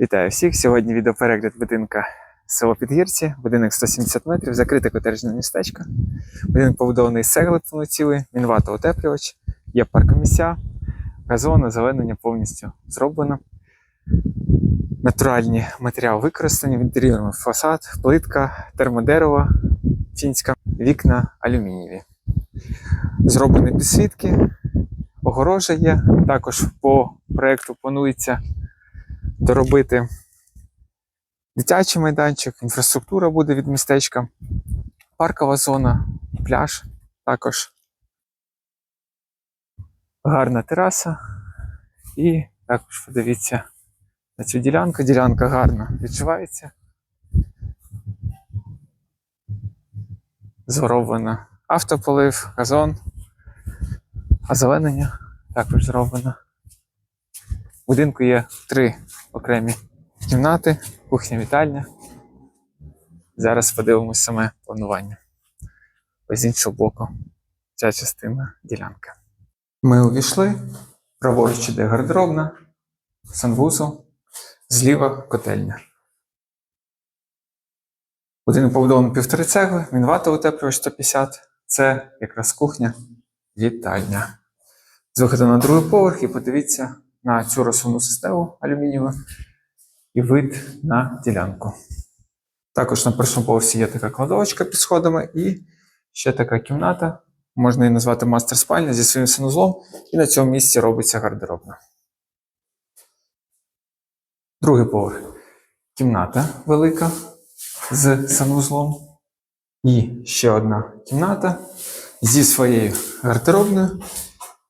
Вітаю всіх! Сьогодні відеоперегляд будинка село Підгірці, будинок 170 метрів, закрите котеджне містечко. Будинок побудований з цегли повноцілий, мінвато утеплювач, є паркомісця, газон, озеленення повністю зроблено. Натуральні матеріали використані в інтер'єрному фасад, плитка, термодерево, фінська, вікна алюмінієві. Зроблені підсвітки, огорожа є. Також по проєкту планується доробити дитячий майданчик, інфраструктура буде від містечка, паркова зона, пляж також. Гарна тераса. І також подивіться на цю ділянку. Ділянка гарно відчувається. Зроблено автополив, газон, озеленення також зроблено. В будинку є три окремі кімнати, кухня, вітальня. Зараз подивимось саме планування. Ось з іншого боку, ця частина ділянки. Ми увійшли. Праворуч іде гардеробна, санвузол, зліва котельня. Будинок побудований півтори цегли, мінвата утеплювач 150. Це якраз кухня, вітальня. З виходу на другий поверх і подивіться на цю розсувну систему алюмінієву і вид на ділянку. Також на першому поверсі є така кладовочка під сходами і ще така кімната. Можна її назвати мастер спальня зі своїм санузлом, і на цьому місці робиться гардеробна. Другий поверх. Кімната велика з санузлом. І ще одна кімната зі своєю гардеробною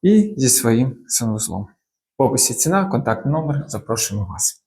і зі своїм санузлом. В описі ціна, контактний номер. Запрошуємо вас.